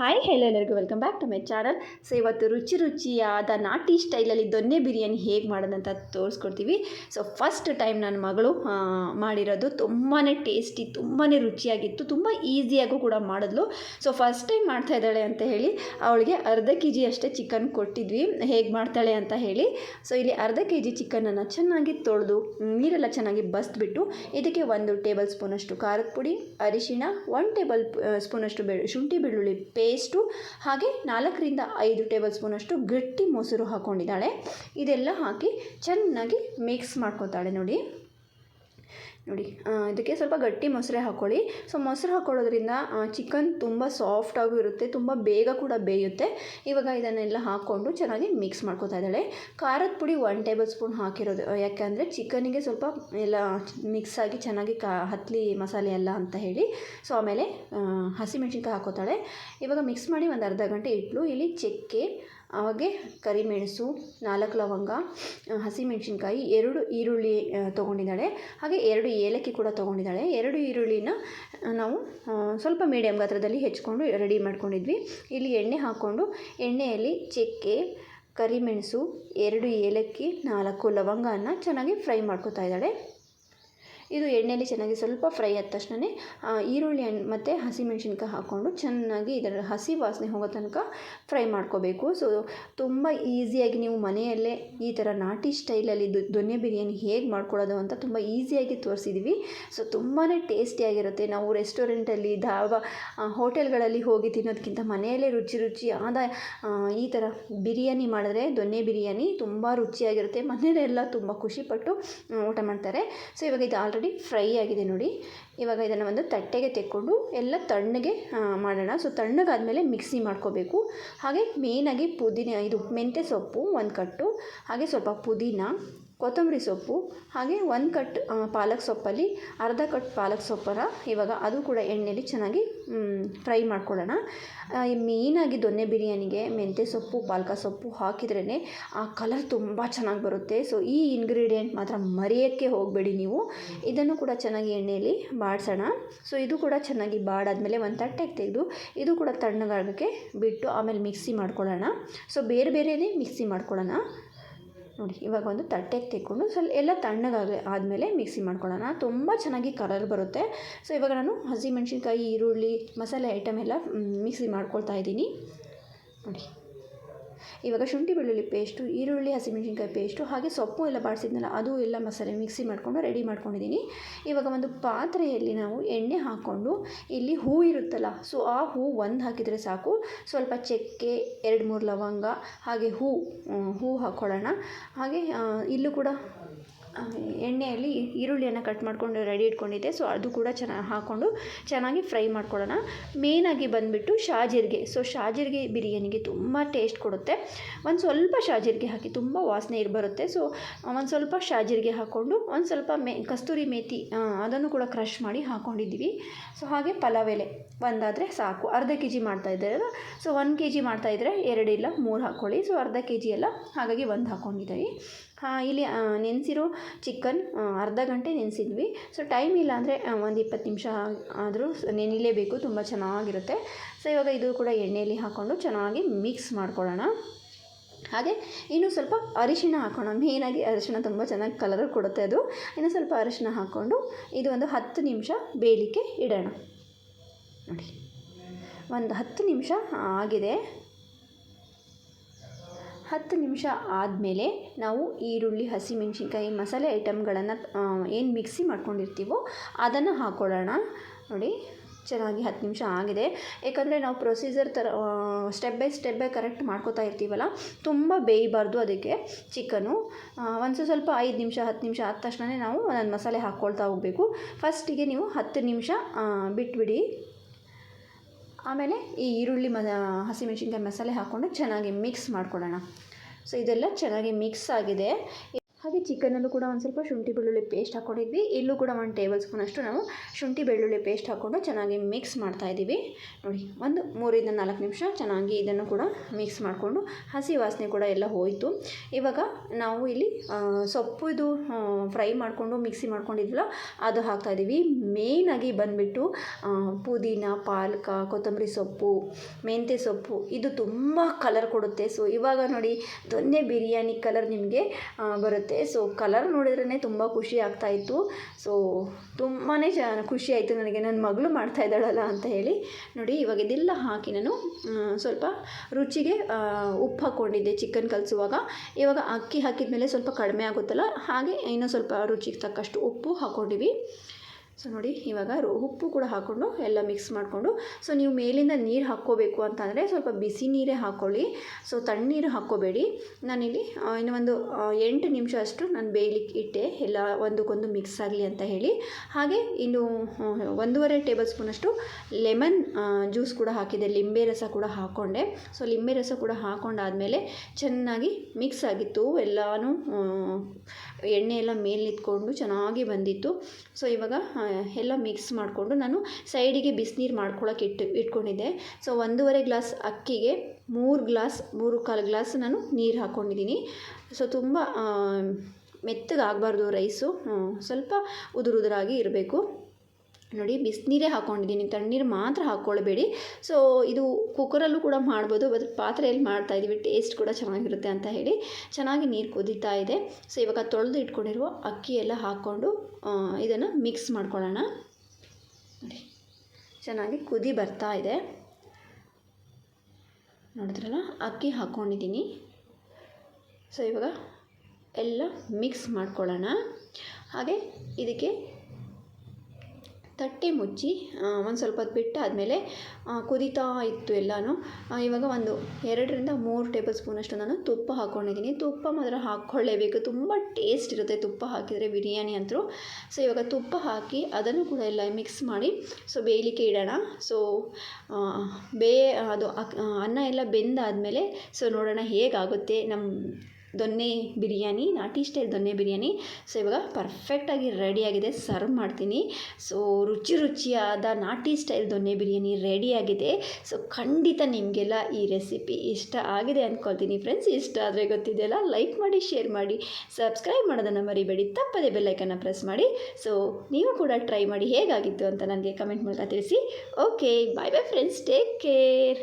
Hi ಹೇಳೋ ಎಲ್ಲರಿಗೂ. Welcome back to my channel so ಇವತ್ತು ರುಚಿ ರುಚಿಯಾದ ನಾಟಿ ಸ್ಟೈಲಲ್ಲಿ ದೊನ್ನೆ ಬಿರಿಯಾನಿ ಹೇಗೆ ಮಾಡೋದಂತ ತೋರಿಸ್ಕೊಡ್ತೀವಿ. ಸೊ ಫಸ್ಟ್ ಟೈಮ್ ನನ್ನ ಮಗಳು ಮಾಡಿರೋದು ತುಂಬಾ ಟೇಸ್ಟಿ ತುಂಬಾ ರುಚಿಯಾಗಿತ್ತು, ತುಂಬ ಈಸಿಯಾಗೂ ಕೂಡ ಮಾಡಿದ್ಲು. ಸೊ ಫಸ್ಟ್ ಟೈಮ್ ಮಾಡ್ತಾ ಇದ್ದಾಳೆ ಅಂತ ಹೇಳಿ, ಅವಳಿಗೆ ಅರ್ಧ ಕೆ ಜಿ ಅಷ್ಟೇ ಚಿಕನ್ ಕೊಟ್ಟಿದ್ವಿ. ಹೇಗೆ ಮಾಡ್ತಾಳೆ ಅಂತ ಹೇಳಿ. ಸೊ ಇಲ್ಲಿ ಅರ್ಧ ಕೆ ಜಿ ಚಿಕನನ್ನು ಚೆನ್ನಾಗಿ ತೊಳೆದು, ನೀರೆಲ್ಲ ಚೆನ್ನಾಗಿ ಬಸ್ದ್ಬಿಟ್ಟು, ಇದಕ್ಕೆ ಒಂದು ಟೇಬಲ್ ಸ್ಪೂನಷ್ಟು ಖಾರದ ಪುಡಿ, ಅರಿಶಿಣ ಒನ್ ಟೇಬಲ್ ಸ್ಪೂನಷ್ಟು ಬೆಳ್ ಶುಂಠಿ ಬೆಳ್ಳುಳ್ಳಿ ಪೇಸ್ಟು, ಹಾಗೆ ನಾಲ್ಕರಿಂದ ಐದು ಟೇಬಲ್ ಸ್ಪೂನಷ್ಟು ಗಟ್ಟಿ ಮೊಸರು ಹಾಕ್ಕೊಂಡಿದ್ದಾಳೆ ಇದೆಲ್ಲ ಹಾಕಿ ಚೆನ್ನಾಗಿ ಮಿಕ್ಸ್ ಮಾಡ್ಕೊತಾಳೆ ನೋಡಿ. ನೋಡಿ ಇದಕ್ಕೆ ಸ್ವಲ್ಪ ಗಟ್ಟಿ ಮೊಸರೆ ಹಾಕ್ಕೊಳ್ಳಿ ಸೊ, ಮೊಸರು ಹಾಕ್ಕೊಳ್ಳೋದ್ರಿಂದ ಚಿಕನ್ ತುಂಬ ಸಾಫ್ಟಾಗೂ ಇರುತ್ತೆ, ತುಂಬ ಬೇಗ ಕೂಡ ಬೇಯುತ್ತೆ. ಇವಾಗ ಇದನ್ನೆಲ್ಲ ಹಾಕ್ಕೊಂಡು ಚೆನ್ನಾಗಿ ಮಿಕ್ಸ್ ಮಾಡ್ಕೋತಾ ಇದ್ದಾಳೆ. ಖಾರದ ಪುಡಿ ಒನ್ ಟೇಬಲ್ ಸ್ಪೂನ್ ಹಾಕಿರೋದು. ಯಾಕೆಂದರೆ ಚಿಕನಿಗೆ ಸ್ವಲ್ಪ ಎಲ್ಲ ಮಿಕ್ಸ್ ಆಗಿ ಚೆನ್ನಾಗಿ ಕಾ ಹತ್ತಲಿ ಮಸಾಲೆ ಎಲ್ಲ ಅಂತ ಹೇಳಿ. ಸೊ, ಆಮೇಲೆ ಹಸಿಮೆಣ್ಸಿನ್ಕಾಯಿ ಹಾಕೋತಾಳೆ. ಇವಾಗ ಮಿಕ್ಸ್ ಮಾಡಿ ಒಂದು ಅರ್ಧ ಗಂಟೆ ಇಟ್ಲು. ಇಲ್ಲಿ ಚಕ್ಕೆ ಹಾಗೆ ಕರಿಮೆಣಸು, ನಾಲ್ಕು ಲವಂಗ ಹಸಿ ಹಸಿಮೆಣಸಿನ್ಕಾಯಿ, ಎರಡು ಈರುಳ್ಳಿ ತೊಗೊಂಡಿದ್ದಾಳೆ. ಹಾಗೆ ಎರಡು ಏಲಕ್ಕಿ ಕೂಡ ತೊಗೊಂಡಿದ್ದಾಳೆ. ಎರಡು ಈರುಳ್ಳಿನ ನಾವು ಸ್ವಲ್ಪ ಮೀಡಿಯಮ್ ಗಾತ್ರದಲ್ಲಿ ಹೆಚ್ಕೊಂಡು ರೆಡಿ ಮಾಡ್ಕೊಂಡಿದ್ವಿ. ಇಲ್ಲಿ ಎಣ್ಣೆ ಹಾಕ್ಕೊಂಡು, ಎಣ್ಣೆಯಲ್ಲಿ ಚಕ್ಕೆ, ಕರಿಮೆಣಸು, ಎರಡು ಏಲಕ್ಕಿ, ನಾಲ್ಕು ಲವಂಗನ ಚೆನ್ನಾಗಿ ಫ್ರೈ ಮಾಡ್ಕೋತಾ ಇದ್ದಾಳೆ. ಇದು ಎಣ್ಣೆಯಲ್ಲಿ ಚೆನ್ನಾಗಿ ಸ್ವಲ್ಪ ಫ್ರೈ ಆದ ತಕ್ಷಣ ಈರುಳ್ಳಿ ಹಣ್ಣು ಮತ್ತು ಹಸಿಮೆಣ್ಸಿನ್ಕಾಯಿ ಹಾಕ್ಕೊಂಡು ಚೆನ್ನಾಗಿ ಇದರ ಹಸಿ ವಾಸನೆ ಹೋಗೋ ತನಕ ಫ್ರೈ ಮಾಡ್ಕೋಬೇಕು. ಸೊ, ತುಂಬ ಈಸಿಯಾಗಿ ನೀವು ಮನೆಯಲ್ಲೇ ಈ ಥರ ನಾಟಿ ಸ್ಟೈಲಲ್ಲಿ ದೊನ್ನೆ ಬಿರಿಯಾನಿ ಹೇಗೆ ಮಾಡ್ಕೊಳ್ಳೋದು ಅಂತ ತುಂಬ ಈಸಿಯಾಗಿ ತೋರಿಸಿದ್ವಿ. ಸೊ ತುಂಬಾ ಟೇಸ್ಟಿಯಾಗಿರುತ್ತೆ ನಾವು ರೆಸ್ಟೋರೆಂಟಲ್ಲಿ ಧಾಬಾ ಹೋಟೆಲ್ಗಳಲ್ಲಿ ಹೋಗಿ ತಿನ್ನೋದಕ್ಕಿಂತ ಮನೆಯಲ್ಲೇ ರುಚಿ ರುಚಿ ಆದ ಈ ಥರ ಬಿರಿಯಾನಿ ಮಾಡಿದ್ರೆ ದೊನ್ನೆ ಬಿರಿಯಾನಿ ತುಂಬ ರುಚಿಯಾಗಿರುತ್ತೆ. ಮನೆಯಲ್ಲೆಲ್ಲ ತುಂಬ ಖುಷಿಪಟ್ಟು ಊಟ ಮಾಡ್ತಾರೆ. ಸೊ, ಇವಾಗ ಇದು ಆಲ್ರೆಡಿ ಫ್ರೈ ಆಗಿದೆ ನೋಡಿ. ಇವಾಗ ಇದನ್ನು ಒಂದು ತಟ್ಟೆಗೆ ತೆಕ್ಕೊಂಡು ಎಲ್ಲ ತಣ್ಣಗೆ ಮಾಡೋಣ. ಸೊ ತಣ್ಣಗಾದಮೇಲೆ ಮಿಕ್ಸಿ ಮಾಡ್ಕೋಬೇಕು. ಹಾಗೆ ಮೇಯ್ನಾಗಿ ಪುದೀನ, ಇದು ಮೆಂತ್ಯ ಸೊಪ್ಪು ಒಂದು ಕಟ್ಟು. ಹಾಗೆ ಸ್ವಲ್ಪ ಪುದೀನ ಕೊತ್ತಂಬರಿ ಸೊಪ್ಪು, ಹಾಗೆ ಒಂದು ಕಟ್ ಪಾಲಕ್ ಸೊಪ್ಪಲ್ಲಿ ಅರ್ಧ ಕಟ್ ಪಾಲಕ್ ಸೊಪ್ಪರ, ಇವಾಗ ಅದು ಕೂಡ ಎಣ್ಣೆಯಲ್ಲಿ ಚೆನ್ನಾಗಿ ಫ್ರೈ ಮಾಡ್ಕೊಳ್ಳೋಣ. ಮೇಯ್ನಾಗಿ ದೊನ್ನೆ ಬಿರಿಯಾನಿಗೆ ಮೆಂತ್ಯ ಸೊಪ್ಪು, ಪಾಲಕ ಸೊಪ್ಪು ಹಾಕಿದ್ರೇ ಆ ಕಲರ್ ತುಂಬ ಚೆನ್ನಾಗಿ ಬರುತ್ತೆ. ಸೊ ಈ ಇಂಗ್ರೀಡಿಯೆಂಟ್ ಮಾತ್ರ ಮರೆಯೋಕ್ಕೆ ಹೋಗಬೇಡಿ ನೀವು. ಇದನ್ನು ಕೂಡ ಚೆನ್ನಾಗಿ ಎಣ್ಣೆಯಲ್ಲಿ ಬಾಡಿಸೋಣ. ಸೊ ಇದು ಕೂಡ ಚೆನ್ನಾಗಿ ಬಾಡಾದಮೇಲೆ ಒಂದು ತಟ್ಟೆಗೆ ತೆಗೆದು, ಇದು ಕೂಡ ತಣ್ಣಗಾಗೋಕ್ಕೆ ಬಿಟ್ಟು ಆಮೇಲೆ ಮಿಕ್ಸಿ ಮಾಡ್ಕೊಳ್ಳೋಣ. ಸೊ ಬೇರೆ ಬೇರೆನೇ ಮಿಕ್ಸಿ ಮಾಡ್ಕೊಳ್ಳೋಣ. ನೋಡಿ, ಇವಾಗ ಒಂದು ತಟ್ಟೆಗೆ ತೆಕ್ಕೊಂಡು ಸ್ವಲ್ಪ ಎಲ್ಲ ತಣ್ಣಗಾಗ ಆದಮೇಲೆ ಮಿಕ್ಸಿ ಮಾಡ್ಕೊಳ್ಳೋಣ. ತುಂಬ ಚೆನ್ನಾಗಿ ಕಲರ್ ಬರುತ್ತೆ. ಸೊ ಇವಾಗ ನಾನು ಹಸಿಮೆಣ್ಸಿನ್ಕಾಯಿ, ಈರುಳ್ಳಿ, ಮಸಾಲೆ ಐಟಮ್ ಎಲ್ಲ ಮಿಕ್ಸಿ ಮಾಡ್ಕೊಳ್ತಾ ಇದ್ದೀನಿ. ನೋಡಿ. ಇವಾಗ ಶುಂಠಿ ಬೆಳ್ಳುಳ್ಳಿ ಪೇಸ್ಟು, ಈರುಳ್ಳಿ, ಹಸಿಮೆಣಸಿನ್ಕಾಯಿ ಪೇಸ್ಟು, ಹಾಗೆ ಸೊಪ್ಪು ಎಲ್ಲ ಬಾಡಿಸಿದ್ನಲ್ಲ ಅದು ಎಲ್ಲ ಮಸಾಲೆ ಮಿಕ್ಸಿ ಮಾಡಿಕೊಂಡು ರೆಡಿ ಮಾಡ್ಕೊಂಡಿದ್ದೀನಿ. ಇವಾಗ ಒಂದು ಪಾತ್ರೆಯಲ್ಲಿ ನಾವು ಎಣ್ಣೆ ಹಾಕ್ಕೊಂಡು ಇಲ್ಲಿ ಹೂ ಇರುತ್ತಲ್ಲ, ಸೊ ಆ ಹೂ ಒಂದು ಹಾಕಿದರೆ ಸಾಕು. ಸ್ವಲ್ಪ ಚಕ್ಕೆ, ಎರಡು ಮೂರು ಲವಂಗ, ಹಾಗೆ ಹೂ ಹೂ ಹಾಕ್ಕೊಳ್ಳೋಣ. ಹಾಗೆ ಇಲ್ಲೂ ಕೂಡ ಎಣ್ಣೆಯಲ್ಲಿ ಈರುಳ್ಳಿಯನ್ನು ಕಟ್ ಮಾಡಿಕೊಂಡು ರೆಡಿ ಇಟ್ಕೊಂಡಿದ್ದೆ. ಸೊ ಅದು ಕೂಡ ಚೆನ್ನಾಗಿ ಹಾಕ್ಕೊಂಡು ಚೆನ್ನಾಗಿ ಫ್ರೈ ಮಾಡ್ಕೊಳ್ಳೋಣ. ಮೇಯ್ನಾಗಿ ಬಂದುಬಿಟ್ಟು ಶಾಜೀರಿಗೆ. ಸೊ ಶಾಜೀರಿಗೆ ಬಿರಿಯಾನಿಗೆ ತುಂಬ ಟೇಸ್ಟ್ ಕೊಡುತ್ತೆ. ಒಂದು ಸ್ವಲ್ಪ ಶಾಜೀರಿಗೆ ಹಾಕಿ ತುಂಬ ವಾಸನೆ ಇರ್, ಬರುತ್ತೆ. ಸೊ ಒಂದು ಸ್ವಲ್ಪ ಶಾಜೀರಿಗೆ ಹಾಕ್ಕೊಂಡು ಒಂದು ಸ್ವಲ್ಪ ಮೇ, ಕಸ್ತೂರಿ ಮೇಥಿ ಅದನ್ನು ಕೂಡ ಕ್ರಷ್ ಮಾಡಿ ಹಾಕ್ಕೊಂಡಿದ್ದೀವಿ ಸೊ ಹಾಗೆ ಪಲಾವ್ ಎಲೆ. ಒಂದಾದರೆ ಸಾಕು. ಅರ್ಧ ಕೆ ಜಿ ಮಾಡ್ತಾ ಇದ್ದಾರೆ ಸೊ ಒಂದು ಕೆ ಜಿ ಮಾಡ್ತಾಯಿದ್ರೆ ಎರಡಿಲ್ಲ ಮೂರು ಹಾಕ್ಕೊಳ್ಳಿ. ಸೊ ಅರ್ಧ ಕೆ ಜಿ ಎಲ್ಲ ಹಾಗಾಗಿ ಒಂದು ಹಾಕ್ಕೊಂಡಿದ್ದೀವಿ ಇಲ್ಲಿ ನೆನೆಸಿರೋ ಚಿಕನ್ ಅರ್ಧ ಗಂಟೆ ನೆನೆಸಿದ್ವಿ. ಸೊ ಟೈಮ್ ಇಲ್ಲ ಅಂದರೆ ಒಂದು ಇಪ್ಪತ್ತು ನಿಮಿಷ ಆದರೂ ನೆನಿಲೇಬೇಕು, ತುಂಬ ಚೆನ್ನಾಗಿರುತ್ತೆ. ಸೊ ಇವಾಗ ಇದು ಕೂಡ ಎಣ್ಣೆಯಲ್ಲಿ ಹಾಕ್ಕೊಂಡು ಚೆನ್ನಾಗಿ ಮಿಕ್ಸ್ ಮಾಡ್ಕೊಳ್ಳೋಣ. ಹಾಗೆ, ಇನ್ನೂ ಸ್ವಲ್ಪ ಅರಿಶಿಣ ಹಾಕೋಣ. ಮೇಯ್ನಾಗಿ ಅರಿಶಿಣ ತುಂಬ ಚೆನ್ನಾಗಿ ಕಲರ್ ಕೊಡುತ್ತೆ ಅದು. ಇನ್ನು ಸ್ವಲ್ಪ ಅರಿಶಿಣ ಹಾಕ್ಕೊಂಡು ಇದು ಒಂದು ಹತ್ತು ನಿಮಿಷ ಬೇಯಲಿಕ್ಕೆ ಇಡೋಣ. ನೋಡಿ. ಒಂದು ಹತ್ತು ನಿಮಿಷ ಆಗಿದೆ. ಹತ್ತು ನಿಮಿಷ ಆದಮೇಲೆ ನಾವು ಈರುಳ್ಳಿ, ಹಸಿಮೆಣ್ಸಿನ್ಕಾಯಿ ಮಸಾಲೆ ಐಟಮ್ಗಳನ್ನು ಏನು ಮಿಕ್ಸಿ ಮಾಡ್ಕೊಂಡಿರ್ತೀವೋ ಅದನ್ನು ಹಾಕ್ಕೊಳ್ಳೋಣ ನೋಡಿ, ಚೆನ್ನಾಗಿ ಹತ್ತು ನಿಮಿಷ ಆಗಿದೆ. ಯಾಕಂದರೆ ನಾವು ಪ್ರೊಸೀಜರ್ ಥರ step by step by correct ಮಾಡ್ಕೋತಾ ಇರ್ತೀವಲ್ಲ, ತುಂಬ ಬೇಯಬಾರ್ದು ಅದಕ್ಕೆ ಚಿಕನು. ಒಂದು ಸ್ವಲ್ಪ ಐದು ನಿಮಿಷ, ಹತ್ತು ನಿಮಿಷ ಆದ ತಕ್ಷಣವೇ ನಾವು ಒಂದೊಂದು ಮಸಾಲೆ ಹಾಕ್ಕೊಳ್ತಾ ಹೋಗಬೇಕು. ಫಸ್ಟಿಗೆ ನೀವು ಹತ್ತು ನಿಮಿಷ ಬಿಟ್ಬಿಡಿ. ಆಮೇಲೆ ಈ ಈರುಳ್ಳಿ ಮ ಹಸಿಮೆಣ್ಸಿನ್ಕಾಯಿ ಮಸಾಲೆ ಹಾಕ್ಕೊಂಡು ಚೆನ್ನಾಗಿ ಮಿಕ್ಸ್ ಮಾಡ್ಕೊಳ್ಳೋಣ. ಸೊ ಇದೆಲ್ಲ ಚೆನ್ನಾಗಿ ಮಿಕ್ಸ್ ಆಗಿದೆ. ಹಾಗೆ ಚಿಕನಲ್ಲೂ ಕೂಡ ಒಂದು ಸ್ವಲ್ಪ ಶುಂಠಿ, ಬೆಳ್ಳುಳ್ಳಿ ಪೇಸ್ಟ್ ಹಾಕ್ಕೊಂಡಿದ್ವಿ ಇಲ್ಲೂ ಕೂಡ ಒಂದು ಟೇಬಲ್ ಸ್ಪೂನಷ್ಟು ನಾವು ಶುಂಠಿ, ಬೆಳ್ಳುಳ್ಳಿ ಪೇಸ್ಟ್ ಹಾಕ್ಕೊಂಡು ಚೆನ್ನಾಗಿ ಮಿಕ್ಸ್ ಮಾಡ್ತಾ ಇದ್ದೀವಿ. ನೋಡಿ, ಒಂದು ಮೂರಿಂದ ನಾಲ್ಕು ನಿಮಿಷ ಚೆನ್ನಾಗಿ ಇದನ್ನು ಕೂಡ ಮಿಕ್ಸ್ ಮಾಡಿಕೊಂಡು ಹಸಿ ವಾಸನೆ ಕೂಡ ಎಲ್ಲ ಹೋಯಿತು. ಇವಾಗ ನಾವು ಇಲ್ಲಿ ಸೊಪ್ಪು ಇದು ಫ್ರೈ ಮಾಡಿಕೊಂಡು ಮಿಕ್ಸಿ ಮಾಡ್ಕೊಂಡಿದ್ವಲ್ಲ, ಅದು ಹಾಕ್ತಾ ಇದ್ದೀವಿ. ಮೇಯ್ನಾಗಿ ಬಂದುಬಿಟ್ಟು ಪುದೀನ, ಪಾಲಕ, ಕೊತ್ತಂಬರಿ ಸೊಪ್ಪು ಮೆಂತ್ಯ ಸೊಪ್ಪು, ಇದು ತುಂಬ ಕಲರ್ ಕೊಡುತ್ತೆ. ಸೊ ಇವಾಗ ನೋಡಿ, ದೊನ್ನೆ ಬಿರಿಯಾನಿ ಕಲರ್ ನಿಮಗೆ ಬರುತ್ತೆ. ಸೊ ಕಲರ್ ನೋಡಿದ್ರೇ ತುಂಬ ಖುಷಿ ಆಗ್ತಾ ಇತ್ತು. ಸೊ ತುಂಬಾ ಜ, ಖುಷಿ ಆಯಿತು ನನಗೆ. ನನ್ನ ಮಗಳು ಮಾಡ್ತಾ ಇದ್ದಾಳಲ್ಲ ಅಂತ ಹೇಳಿ. ನೋಡಿ, ಇವಾಗ ಇದೆಲ್ಲ ಹಾಕಿ ನಾನು ಸ್ವಲ್ಪ ರುಚಿಗೆ ಉಪ್ಪು ಹಾಕ್ಕೊಂಡಿದ್ದೆ ಚಿಕನ್ ಕಲಿಸುವಾಗ. ಇವಾಗ ಅಕ್ಕಿ ಹಾಕಿದ ಮೇಲೆ ಸ್ವಲ್ಪ ಕಡಿಮೆ ಆಗುತ್ತಲ್ಲ? ಹಾಗೆ ಇನ್ನೂ ಸ್ವಲ್ಪ ರುಚಿಗೆ ತಕ್ಕಷ್ಟು ಉಪ್ಪು ಹಾಕ್ಕೊಂಡಿವಿ ಸೊ ನೋಡಿ ಇವಾಗ ಉಪ್ಪು ಕೂಡ ಹಾಕ್ಕೊಂಡು ಎಲ್ಲ ಮಿಕ್ಸ್ ಮಾಡಿಕೊಂಡು ಸೊ ನೀವು ಮೇಲಿಂದ ನೀರು ಹಾಕ್ಕೋಬೇಕು ಅಂತಂದರೆ ಸ್ವಲ್ಪ ಬಿಸಿ ನೀರೇ ಹಾಕ್ಕೊಳ್ಳಿ ಸೊ ತಣ್ಣೀರು ಹಾಕ್ಕೋಬೇಡಿ. ನಾನಿಲ್ಲಿ ಆ, ಇನ್ನು ಒಂದು ಎಂಟು ನಿಮಿಷ ಅಷ್ಟು ನಾನು ಬೇಯಲಿಕ್ಕೆ ಇಟ್ಟೆ. ಎಲ್ಲ ಒಂದಕ್ಕೊಂದು ಮಿಕ್ಸ್ ಆಗಲಿ ಅಂತ ಹೇಳಿ. ಹಾಗೆ ಇನ್ನು ಒಂದೂವರೆ ಟೇಬಲ್ ಸ್ಪೂನಷ್ಟು ಲೆಮನ್ ಜ್ಯೂಸ್ ಕೂಡ ಹಾಕಿದೆ ಲಿಂಬೆ ರಸ ಕೂಡ ಹಾಕ್ಕೊಂಡೆ ಸೊ ಲಿಂಬೆ ರಸ ಕೂಡ ಹಾಕ್ಕೊಂಡಾದಮೇಲೆ ಚೆನ್ನಾಗಿ ಮಿಕ್ಸ್ ಆಗಿತ್ತು. ಎಲ್ಲನೂ ಎಣ್ಣೆ ಎಲ್ಲ ಮೇಲೆ ನಿಂತ್ಕೊಂಡು ಚೆನ್ನಾಗಿ ಬಂದಿತ್ತು. ಸೊ ಇವಾಗ ಎಲ್ಲ ಮಿಕ್ಸ್ ಮಾಡಿಕೊಂಡು ನಾನು ಸೈಡಿಗೆ ಬಿಸಿನೀರು ಮಾಡ್ಕೊಳಕ್ಕೆ ಇಟ್ಟು, ಇಟ್ಕೊಂಡಿದ್ದೆ. ಸೊ ಒಂದೂವರೆ ಗ್ಲಾಸ್ ಅಕ್ಕಿಗೆ ಮೂರು ಗ್ಲಾಸ್ ಮೂರು ಕಾಲು ಗ್ಲಾಸ್ ನಾನು ನೀರು ಹಾಕ್ಕೊಂಡಿದ್ದೀನಿ ಸೊ ತುಂಬ ಮೆತ್ತಗಾಗಬಾರ್ದು ರೈಸು ಸ್ವಲ್ಪ ಉದುರುದುರಾಗಿ ಇರಬೇಕು. ನೋಡಿ, ಬಿಸಿನೀರೇ ಹಾಕ್ಕೊಂಡಿದ್ದೀನಿ ತಣ್ಣೀರು ಮಾತ್ರ ಹಾಕ್ಕೊಳ್ಬೇಡಿ ಸೊ ಇದು ಕುಕ್ಕರಲ್ಲೂ ಕೂಡ ಮಾಡ್ಬೋದು. ಬಟ್ ಪಾತ್ರೆಯಲ್ಲಿ ಮಾಡ್ತಾಯಿದ್ದೀವಿ ಟೇಸ್ಟ್ ಕೂಡ ಚೆನ್ನಾಗಿರುತ್ತೆ ಅಂತ ಹೇಳಿ ಚೆನ್ನಾಗಿ ನೀರು ಕುದೀತಾ ಇದೆ. ಸೊ ಇವಾಗ ತೊಳೆದು ಇಟ್ಕೊಂಡಿರುವ ಅಕ್ಕಿ ಎಲ್ಲ ಹಾಕ್ಕೊಂಡು ಇದನ್ನು ಮಿಕ್ಸ್ ಮಾಡ್ಕೊಳ್ಳೋಣ. ನೋಡಿ, ಚೆನ್ನಾಗಿ ಕುದಿ ಬರ್ತಾ ಇದೆ. ನೋಡಿದ್ರಲ್ಲ? ಅಕ್ಕಿ ಹಾಕ್ಕೊಂಡಿದ್ದೀನಿ ಸೊ ಇವಾಗ ಎಲ್ಲ ಮಿಕ್ಸ್ ಮಾಡ್ಕೊಳ್ಳೋಣ. ಹಾಗೆ ಇದಕ್ಕೆ ತಟ್ಟೆ ಮುಚ್ಚಿ ಒಂದು ಸ್ವಲ್ಪ ಹೊತ್ತು ಬಿಟ್ಟು ಆದಮೇಲೆ ಕುದೀತಾ ಇತ್ತು ಎಲ್ಲನೂ. ಇವಾಗ ಒಂದು ಎರಡರಿಂದ ಮೂರು ಟೇಬಲ್ ಸ್ಪೂನಷ್ಟು ನಾನು ತುಪ್ಪ ಹಾಕ್ಕೊಂಡಿದ್ದೀನಿ ತುಪ್ಪ ಮಾತ್ರ ಹಾಕ್ಕೊಳ್ಳೇಬೇಕು. ತುಂಬ ಟೇಸ್ಟ್ ಇರುತ್ತೆ ತುಪ್ಪ ಹಾಕಿದರೆ ಬಿರಿಯಾನಿ ಅಂತೂ. ಸೊ ಇವಾಗ ತುಪ್ಪ ಹಾಕಿ ಅದನ್ನು ಕೂಡ ಎಲ್ಲ ಮಿಕ್ಸ್ ಮಾಡಿ ಸೊ ಬೇಯಲಿಕ್ಕೆ ಇಡೋಣ. ಸೊ ಬೇ, ಅದು ಅನ್ನ ಎಲ್ಲ ಬೆಂದಾದಮೇಲೆ ಸೊ ನೋಡೋಣ ಹೇಗಾಗುತ್ತೆ. ನಮ್ಮ ದೊನ್ನೆ ಬಿರಿಯಾನಿ, ನಾಟಿ ಸ್ಟೈಲ್ ದೊನ್ನೆ ಬಿರಿಯಾನಿ. ಸೊ ಇವಾಗ ಪರ್ಫೆಕ್ಟಾಗಿ ರೆಡಿಯಾಗಿದೆ ಸರ್ವ್ ಮಾಡ್ತೀನಿ. ಸೊ ರುಚಿ ರುಚಿಯಾದ ನಾಟಿ ಸ್ಟೈಲ್ ದೊನ್ನೆ ಬಿರಿಯಾನಿ ರೆಡಿಯಾಗಿದೆ ಸೊ ಖಂಡಿತ ನಿಮಗೆಲ್ಲ ಈ ರೆಸಿಪಿ ಇಷ್ಟ ಆಗಿದೆ ಅಂದ್ಕೊಳ್ತೀನಿ ಫ್ರೆಂಡ್ಸ್ ಇಷ್ಟ ಆದರೆ ಗೊತ್ತಿದೆಯಲ್ಲ ಲೈಕ್ ಮಾಡಿ ಶೇರ್ ಮಾಡಿ. ಸಬ್ಸ್ಕ್ರೈಬ್ ಮಾಡೋದನ್ನು ಮರಿಬೇಡಿ. ತಪ್ಪದೆ ಬೆಲ್ಲೈಕನ್ನು ಪ್ರೆಸ್ ಮಾಡಿ. ಸೊ ನೀವು ಕೂಡ ಟ್ರೈ ಮಾಡಿ ಹೇಗಾಗಿತ್ತು ಅಂತ ನನಗೆ ಕಮೆಂಟ್ ಮೂಲಕ ತಿಳಿಸಿ. Okay bye bye friends take care